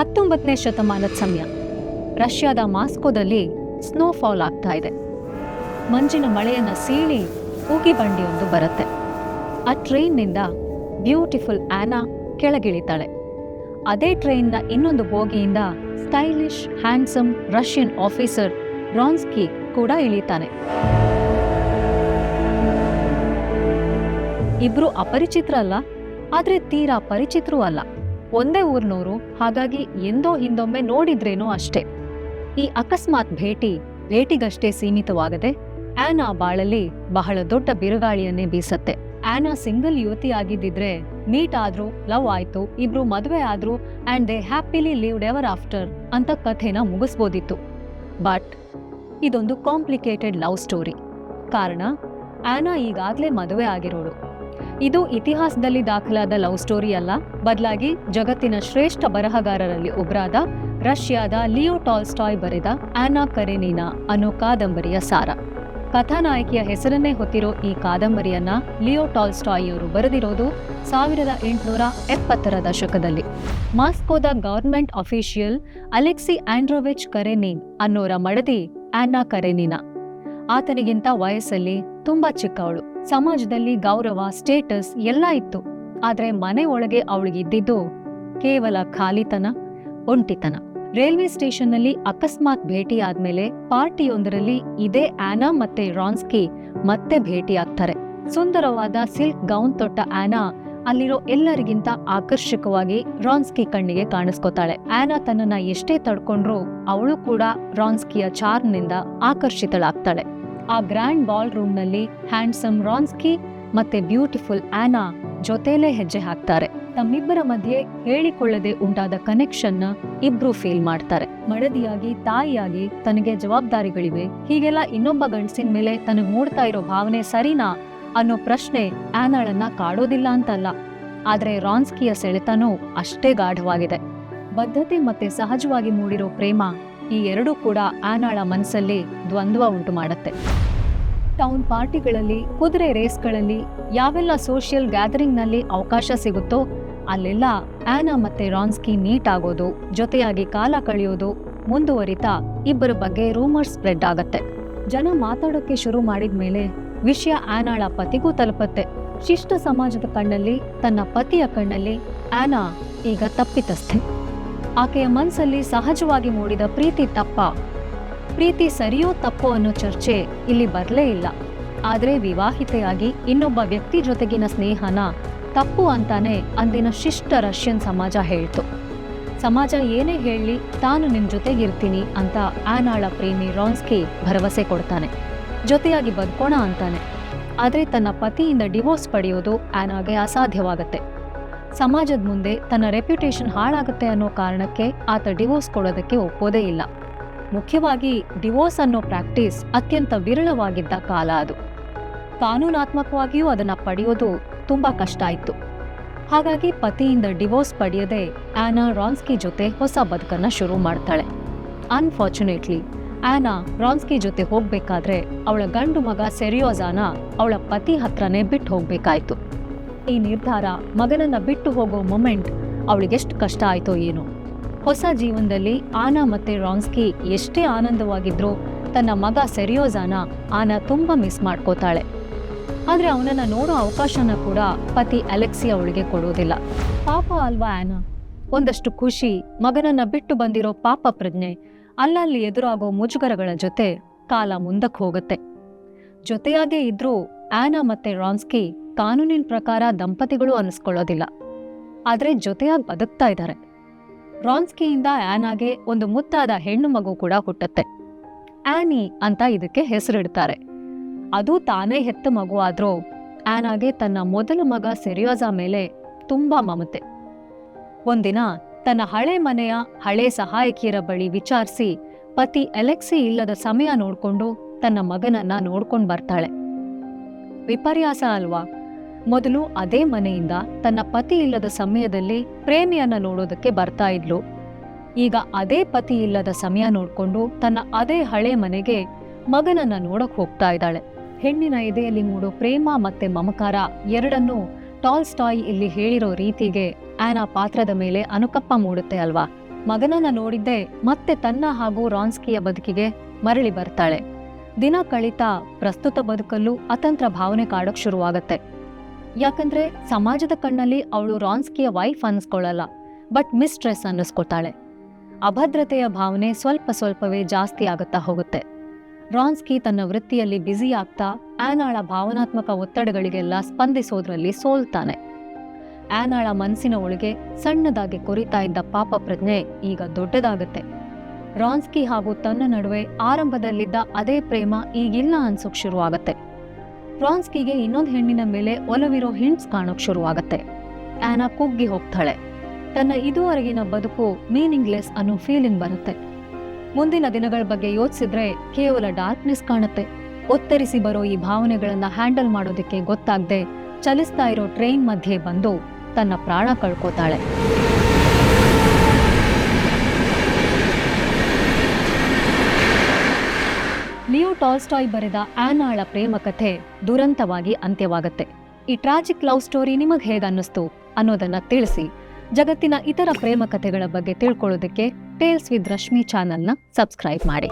ಹತ್ತೊಂಬತ್ತನೇ ಶತಮಾನದ ಸಮಯ. ರಷ್ಯಾದ ಮಾಸ್ಕೋದಲ್ಲಿ ಸ್ನೋಫಾಲ್ ಆಗ್ತಾ ಇದೆ. ಮಂಜಿನ ಮಳೆಯನ್ನು ಸೀಳಿ ಉಗಿ ಬಂಡಿಯೊಂದು ಬರುತ್ತೆ. ಆ ಟ್ರೈನ್ನಿಂದ ಬ್ಯೂಟಿಫುಲ್ ಆನಾ ಕೆಳಗಿಳಿತಾಳೆ. ಅದೇ ಟ್ರೈನ್ನ ಇನ್ನೊಂದು ಬೋಗಿಯಿಂದ stylish, handsome Russian officer Vronsky ಕೂಡ ಇಳಿತಾನೆ. ಇಬ್ರು ಅಪರಿಚಿತರಲ್ಲ ಆದರೆ ತೀರಾ ಪರಿಚಿತರೂ ಅಲ್ಲ. ಒಂದೇ ಊರ್ನೋರು ಹಾಗಾಗಿ ಎಂದೋ ಹಿಂದೊಮ್ಮೆ ನೋಡಿದ್ರೇನೋ ಅಷ್ಟೇ. ಈ ಅಕಸ್ಮಾತ್ ಭೇಟಿ ಭೇಟಿಗಷ್ಟೇ ಸೀಮಿತವಾಗದೆ ಆನಾ ಬಾಳಲ್ಲಿ ಬಹಳ ದೊಡ್ಡ ಬಿರುಗಾಳಿಯನ್ನೇ ಬೀಸತ್ತೆ. ಆನಾ ಸಿಂಗಲ್ ಯುವತಿ ಆಗಿದ್ದಿದ್ರೆ ಮೀಟ್ ಆದ್ರು, ಲವ್ ಆಯ್ತು, ಇಬ್ರು ಮದುವೆ ಆದ್ರು and they happily lived ever after ಅಂತ ಕಥೆನ ಮುಗಿಸ್ಬೋದಿತ್ತು. ಬಟ್ ಇದೊಂದು ಕಾಂಪ್ಲಿಕೇಟೆಡ್ ಲವ್ ಸ್ಟೋರಿ. ಕಾರಣ, ಆನಾ ಈಗಾಗಲೇ ಮದುವೆ ಆಗಿರೋಳು. ಇದು ಇತಿಹಾಸದಲ್ಲಿ ದಾಖಲಾದ ಲವ್ ಸ್ಟೋರಿ ಅಲ್ಲ. ಬದಲಾಗಿ ಜಗತ್ತಿನ ಶ್ರೇಷ್ಠ ಬರಹಗಾರರಲ್ಲಿ ಒಬ್ಬರಾದ ರಷ್ಯಾದ ಲಿಯೋ ಟಾಲ್ಸ್ಟಾಯ್ ಬರೆದ ಆನಾ ಕರೆನಿನಾ ಅನ್ನೋ ಕಾದಂಬರಿಯ ಸಾರ. ಕಥಾನಾಯಕಿಯ ಹೆಸರನ್ನೇ ಹೊತ್ತಿರೋ ಈ ಕಾದಂಬರಿಯನ್ನ ಲಿಯೋ ಟಾಲ್ಸ್ಟಾಯ್ ಅವರು ಬರೆದಿರೋದು ಸಾವಿರದ ಎಂಟುನೂರ ಎಪ್ಪತ್ತರ ದಶಕದಲ್ಲಿ. ಮಾಸ್ಕೋದ government official Alexei Androvich Karenin ಅನ್ನೋರ ಮಡದಿ ಆನಾ ಕರೆನಿನಾ. ಆತನಿಗಿಂತ ವಯಸ್ಸಲ್ಲಿ ತುಂಬಾ ಚಿಕ್ಕವಳು. ಸಮಾಜದಲ್ಲಿ ಗೌರವ ಸ್ಟೇಟಸ್ ಎಲ್ಲ ಇತ್ತು. ಆದ್ರೆ ಮನೆ ಒಳಗೆ ಅವಳಿಗಿದ್ದಿದ್ದು ಕೇವಲ ಖಾಲಿತನ, ಒಂಟಿತನ. ರೈಲ್ವೆ ಸ್ಟೇಷನ್ನಲ್ಲಿ ಅಕಸ್ಮಾತ್ ಭೇಟಿ ಆದ್ಮೇಲೆ ಪಾರ್ಟಿಯೊಂದರಲ್ಲಿ ಇದೇ ಆನಾ ಮತ್ತೆ ರಾನ್ಸ್ಕಿ ಮತ್ತೆ ಭೇಟಿಯಾಗ್ತಾರೆ ಸುಂದರವಾದ ಸಿಲ್ಕ್ ಗೌನ್ ತೊಟ್ಟ ಆನಾ ಅಲ್ಲಿರೋ ಎಲ್ಲರಿಗಿಂತ ಆಕರ್ಷಕವಾಗಿ ರಾನ್ಸ್ಕಿ ಕಣ್ಣಿಗೆ ಕಾಣಿಸ್ಕೊತಾಳೆ. ಆನಾ ತನ್ನನ್ನ ಎಷ್ಟೇ ತಡ್ಕೊಂಡ್ರೂ ಅವಳು ಕೂಡ ರಾನ್ಸ್ಕಿಯ ಚಾರ್ನಿಂದ ಆಕರ್ಷಿತಳಾಗ್ತಾಳೆ. ಆ ಗ್ರ್ಯಾಂಡ್ ಬಾಲ್ ರೂಮ್ನಲ್ಲಿ ಹ್ಯಾಂಡ್ಸಮ್ ರಾನ್ಸ್ಕಿ ಮತ್ತೆ ಬ್ಯೂಟಿಫುಲ್ ಆನಾ ಜೊತೆಲೇ ಹೆಜ್ಜೆ ಹಾಕ್ತಾರೆ. ತಮ್ಮಿಬ್ಬರ ಮಧ್ಯೆ ಹೇಳಿಕೊಳ್ಳದೆ ಉಂಟಾದ ಕನೆಕ್ಷನ್ನ ಇಬ್ರು ಫೀಲ್ ಮಾಡ್ತಾರೆ. ಮಡದಿಯಾಗಿ, ತಾಯಿಯಾಗಿ ತನಗೆ ಜವಾಬ್ದಾರಿಗಳಿವೆ. ಹೀಗೆಲ್ಲ ಇನ್ನೊಬ್ಬ ಗಂಡಸಿನ ಮೇಲೆ ತನಗೆ ಮೂಡ್ತಾ ಇರೋ ಭಾವನೆ ಸರಿನಾ ಅನ್ನೋ ಪ್ರಶ್ನೆ ಆನಾಳನ್ನ ಕಾಡೋದಿಲ್ಲ ಅಂತಲ್ಲ. ಆದ್ರೆ ರಾನ್ಸ್ಕಿಯ ಸೆಳೆತನೂ ಅಷ್ಟೇ ಗಾಢವಾಗಿದೆ. ಬದ್ಧತೆ ಮತ್ತೆ ಸಹಜವಾಗಿ ಮೂಡಿರೋ ಪ್ರೇಮ ಈ ಎರಡೂ ಕೂಡ ಆನಾಳ ಮನಸ್ಸಲ್ಲಿ ದ್ವಂದ್ವ ಉಂಟು ಮಾಡುತ್ತೆ. ಟೌನ್ ಪಾರ್ಟಿಗಳಲ್ಲಿ, ಕುದುರೆ ರೇಸ್ಗಳಲ್ಲಿ, ಯಾವೆಲ್ಲ ಸೋಷಿಯಲ್ ಗ್ಯಾದರಿಂಗ್ನಲ್ಲಿ ಅವಕಾಶ ಸಿಗುತ್ತೋ, ಅಲ್ಲೆಲ್ಲ ಆನಾ ಮತ್ತೆ ರಾನ್ಸ್ಕಿ ಮೀಟ್ ಆಗೋದು, ಜೊತೆಯಾಗಿ ಕಾಲ ಕಳೆಯೋದು ಮುಂದುವರಿತಾ ಇಬ್ಬರ ಬಗ್ಗೆ ರೂಮರ್ಸ್ ಸ್ಪ್ರೆಡ್ ಆಗತ್ತೆ. ಜನ ಮಾತಾಡೋಕೆ ಶುರು ಮಾಡಿದ ಮೇಲೆ ವಿಷಯ ಆನಾಳ ಪತಿಗೂ ತಲುಪತ್ತೆ. ಶಿಷ್ಟ ಸಮಾಜದ ಕಣ್ಣಲ್ಲಿ, ತನ್ನ ಪತಿಯ ಕಣ್ಣಲ್ಲಿ ಆನಾ ಈಗ ತಪ್ಪಿತಸ್ಥೆ. ಆಕೆಯ ಮನಸ್ಸಲ್ಲಿ ಸಹಜವಾಗಿ ಮೂಡಿದ ಪ್ರೀತಿ ತಪ್ಪ. ಪ್ರೀತಿ ಸರಿಯೋ ತಪ್ಪೋ ಅನ್ನೋ ಚರ್ಚೆ ಇಲ್ಲಿ ಬರಲೇ ಇಲ್ಲ. ಆದರೆ ವಿವಾಹಿತೆಯಾಗಿ ಇನ್ನೊಬ್ಬ ವ್ಯಕ್ತಿ ಜೊತೆಗಿನ ಸ್ನೇಹನ ತಪ್ಪು ಅಂತಾನೆ ಅಂದಿನ ಶಿಷ್ಟ ರಷ್ಯನ್ ಸಮಾಜ ಹೇಳ್ತು. ಸಮಾಜ ಏನೇ ಹೇಳಿ ತಾನು ನಿಮ್ಮ ಜೊತೆಗಿರ್ತೀನಿ ಅಂತ ಆನಾಳ ಪ್ರೇಮಿ ರಾನ್ಸ್ಕಿ ಭರವಸೆ ಕೊಡ್ತಾನೆ. ಜೊತೆಯಾಗಿ ಬದುಕೋಣ ಅಂತಾನೆ. ಆದರೆ ತನ್ನ ಪತಿಯಿಂದ ಡಿವೋರ್ಸ್ ಪಡೆಯೋದು ಆನಾಗೆ ಅಸಾಧ್ಯವಾಗತ್ತೆ. ಸಮಾಜದ ಮುಂದೆ ತನ್ನ ರೆಪ್ಯುಟೇಷನ್ ಹಾಳಾಗುತ್ತೆ ಅನ್ನೋ ಕಾರಣಕ್ಕೆ ಆತ ಡಿವೋರ್ಸ್ ಕೊಡೋದಕ್ಕೆ ಒಪ್ಪೋದೇ ಇಲ್ಲ. ಮುಖ್ಯವಾಗಿ ಡಿವೋರ್ಸ್ ಅನ್ನೋ ಪ್ರಾಕ್ಟೀಸ್ ಅತ್ಯಂತ ವಿರಳವಾಗಿದ್ದ ಕಾಲ ಅದು. ಕಾನೂನಾತ್ಮಕವಾಗಿಯೂ ಅದನ್ನು ಪಡೆಯೋದು ತುಂಬ ಕಷ್ಟ ಆಯಿತು. ಹಾಗಾಗಿ ಪತಿಯಿಂದ ಡಿವೋರ್ಸ್ ಪಡೆಯದೆ ಆ್ಯನಾ ರಾನ್ಸ್ಕಿ ಜೊತೆ ಹೊಸ ಬದುಕನ್ನು ಶುರು ಮಾಡ್ತಾಳೆ. ಅನ್ಫಾರ್ಚುನೇಟ್ಲಿ ಆ್ಯನಾ ರಾನ್ಸ್ಕಿ ಜೊತೆ ಹೋಗಬೇಕಾದ್ರೆ ಅವಳ ಗಂಡು ಮಗ ಸೆರಿಯೋಜಾನ ಅವಳ ಪತಿ ಹತ್ರನೇ ಬಿಟ್ಟು ಹೋಗ್ಬೇಕಾಯ್ತು. ಈ ನಿರ್ಧಾರ ಮಗನನ್ನ ಬಿಟ್ಟು ಹೋಗೋ ಮೊಮೆಂಟ್ ಅವಳಿಗೆಷ್ಟು ಕಷ್ಟ ಆಯ್ತೋ ಏನೋ. ಹೊಸ ಜೀವನದಲ್ಲಿ ಆನಾ ಮತ್ತೆ ರಾನ್ಸ್ಕಿ ಎಷ್ಟೇ ಆನಂದವಾಗಿದ್ರೂ ತನ್ನ ಮಗ ಸೆರಿಯೋಜಾನ ಆನಾ ತುಂಬಾ ಮಿಸ್ ಮಾಡ್ಕೋತಾಳೆ. ಆದ್ರೆ ಅವನನ್ನು ನೋಡೋ ಅವಕಾಶನ ಕೂಡ ಪತಿ ಅಲೆಕ್ಸಿ ಅವಳಿಗೆ ಕೊಡೋದಿಲ್ಲ. ಪಾಪ ಅಲ್ವಾ ಆನಾ? ಒಂದಷ್ಟು ಖುಷಿ ಮಗನನ್ನ ಬಿಟ್ಟು ಬಂದಿರೋ ಪಾಪ ಪ್ರಜ್ಞೆ ಅಲ್ಲಲ್ಲಿ ಎದುರಾಗೋ ಮುಜುಗರಗಳ ಜೊತೆ ಕಾಲ ಮುಂದಕ್ಕೆ ಹೋಗುತ್ತೆ. ಜೊತೆಯಾಗೇ ಇದ್ರೂ ಆನಾ ಮತ್ತೆ ರಾನ್ಸ್ಕಿ ಕಾನೂನಿನ ಪ್ರಕಾರ ದಂಪತಿಗಳು ಅನಿಸ್ಕೊಳ್ಳೋದಿಲ್ಲ. ಆದರೆ ಜೊತೆಯಾಗಿ ಬದುಕ್ತಾ ಇದ್ದಾರೆ ರಾನ್ಸ್ಕಿಯಿಂದ ಆ್ಯನಾಗೆ ಒಂದು ಮುತ್ತಾದ ಹೆಣ್ಣು ಮಗು ಕೂಡ ಹುಟ್ಟುತ್ತೆ. ಆನಿ ಅಂತ ಇದಕ್ಕೆ ಹೆಸರಿಡ್ತಾರೆ. ಅದು ತಾನೇ ಹೆತ್ತ ಮಗು ಆದರೂ ಆ್ಯನಾಗೆ ತನ್ನ ಮೊದಲ ಮಗ ಸೆರಿಯೋಜಾ ಮೇಲೆ ತುಂಬಾ ಮಮತೆ. ಒಂದಿನ ತನ್ನ ಹಳೆ ಮನೆಯ ಹಳೆ ಸಹಾಯಕಿಯರ ಬಳಿ ವಿಚಾರಿಸಿ ಪತಿ ಎಲೆಕ್ಸಿ ಇಲ್ಲದ ಸಮಯ ನೋಡ್ಕೊಂಡು ತನ್ನ ಮಗನನ್ನ ನೋಡ್ಕೊಂಡು ಬರ್ತಾಳೆ. ವಿಪರ್ಯಾಸ ಅಲ್ವಾ? ಮೊದಲು ಅದೇ ಮನೆಯಿಂದ ತನ್ನ ಪತಿ ಇಲ್ಲದ ಸಮಯದಲ್ಲಿ ಪ್ರೇಮಿಯನ್ನ ನೋಡೋದಕ್ಕೆ ಬರ್ತಾ ಇದ್ಲು. ಈಗ ಅದೇ ಪತಿ ಇಲ್ಲದ ಸಮಯ ನೋಡ್ಕೊಂಡು ತನ್ನ ಅದೇ ಹಳೆ ಮನೆಗೆ ಮಗನನ್ನ ನೋಡಕ್ ಹೋಗ್ತಾ ಇದ್ದಾಳೆ. ಹೆಣ್ಣಿನ ಎದೆಯಲ್ಲಿ ಮೂಡೋ ಪ್ರೇಮ ಮತ್ತೆ ಮಮಕಾರ ಎರಡನ್ನೂ ಟಾಲ್ ಸ್ಟಾಯ್ ಇಲ್ಲಿ ಹೇಳಿರೋ ರೀತಿಗೆ ಆನ ಪಾತ್ರದ ಮೇಲೆ ಅನುಕಪ್ಪ ಮೂಡುತ್ತೆ ಅಲ್ವಾ? ಮಗನನ್ನ ನೋಡಿದ್ದೆ ಮತ್ತೆ ತನ್ನ ಹಾಗೂ ರಾನ್ಸ್ಕಿಯ ಬದುಕಿಗೆ ಮರಳಿ ಬರ್ತಾಳೆ. ದಿನ ಕಳಿತಾ ಪ್ರಸ್ತುತ ಬದುಕಲ್ಲೂ ಅತಂತ್ರ ಭಾವನೆ ಕಾಡಕ್ ಶುರುವಾಗತ್ತೆ. ಯಾಕಂದ್ರೆ ಸಮಾಜದ ಕಣ್ಣಲ್ಲಿ ಅವಳು ರಾನ್ಸ್ಕಿಯ ವೈಫ್ ಅನ್ನಿಸ್ಕೊಳ್ಳಲ್ಲ ಬಟ್ ಮಿಸ್ಟ್ರೆಸ್ ಅನ್ನಿಸ್ಕೊತಾಳೆ ಅಭದ್ರತೆಯ ಭಾವನೆ ಸ್ವಲ್ಪ ಸ್ವಲ್ಪವೇ ಜಾಸ್ತಿ ಆಗುತ್ತಾ ಹೋಗುತ್ತೆ. ರಾನ್ಸ್ಕಿ ತನ್ನ ವೃತ್ತಿಯಲ್ಲಿ ಬ್ಯುಸಿ ಆಗ್ತಾ ಆನಾಳ ಭಾವನಾತ್ಮಕ ಒತ್ತಡಗಳಿಗೆಲ್ಲ ಸ್ಪಂದಿಸೋದ್ರಲ್ಲಿ ಸೋಲ್ತಾನೆ. ಆನಾಳ ಮನಸ್ಸಿನ ಒಳಗೆ ಸಣ್ಣದಾಗಿ ಕೊರಿತಾ ಇದ್ದ ಪಾಪ ಪ್ರಜ್ಞೆ ಈಗ ದೊಡ್ಡದಾಗುತ್ತೆ. ರಾನ್ಸ್ಕಿ ಹಾಗೂ ತನ್ನ ನಡುವೆ ಆರಂಭದಲ್ಲಿದ್ದ ಅದೇ ಪ್ರೇಮ ಈಗಿಲ್ಲ ಅನ್ಸೋಕ್ ಶುರುವಾಗತ್ತೆ. ರಾನ್ಸ್ಕಿಗೆ ಇನ್ನೊಂದು ಹೆಣ್ಣಿನ ಮೇಲೆ ಒಲವಿರೋ ಹಿಂಟ್ಸ್ ಕಾಣೋಕ್ ಶುರುವಾಗತ್ತೆ. ಆನಾ ಕುಗ್ಗಿ ಹೋಗ್ತಾಳೆ. ತನ್ನ ಇದುವರೆಗಿನ ಬದುಕು ಮೀನಿಂಗ್ಲೆಸ್ ಅನ್ನೋ ಫೀಲಿಂಗ್ ಬರುತ್ತೆ. ಮುಂದಿನ ದಿನಗಳ ಬಗ್ಗೆ ಯೋಚಿಸಿದ್ರೆ ಕೇವಲ ಡಾರ್ಕ್ನೆಸ್ ಕಾಣುತ್ತೆ. ಒತ್ತರಿಸಿ ಬರೋ ಈ ಭಾವನೆಗಳನ್ನ ಹ್ಯಾಂಡಲ್ ಮಾಡೋದಕ್ಕೆ ಗೊತ್ತಾಗದೆ ಚಲಿಸ್ತಾ ಇರೋ ಟ್ರೈನ್ ಮಧ್ಯೆ ಬಂದು ತನ್ನ ಪ್ರಾಣ ಕಳ್ಕೋತಾಳೆ ಲಿಯೋ ಟಾಲ್ಸ್ಟಾಯ್ ಬರೆದ ಆನಾಳ ಪ್ರೇಮ ಕಥೆ ದುರಂತವಾಗಿ ಅಂತ್ಯವಾಗತ್ತೆ. ಈ ಟ್ರಾಜಿಕ್ ಲವ್ ಸ್ಟೋರಿ ನಿಮಗೆ ಹೇಗನ್ನಿಸ್ತು ಅನ್ನೋದನ್ನ ತಿಳಿಸಿ. ಜಗತ್ತಿನ ಇತರ ಪ್ರೇಮ ಕಥೆಗಳ ಬಗ್ಗೆ ತಿಳ್ಕೊಳ್ಳೋದಕ್ಕೆ ಟೇಲ್ಸ್ ವಿತ್ ರಶ್ಮಿ ಚಾನಲ್ನ ಸಬ್ಸ್ಕ್ರೈಬ್ ಮಾಡಿ.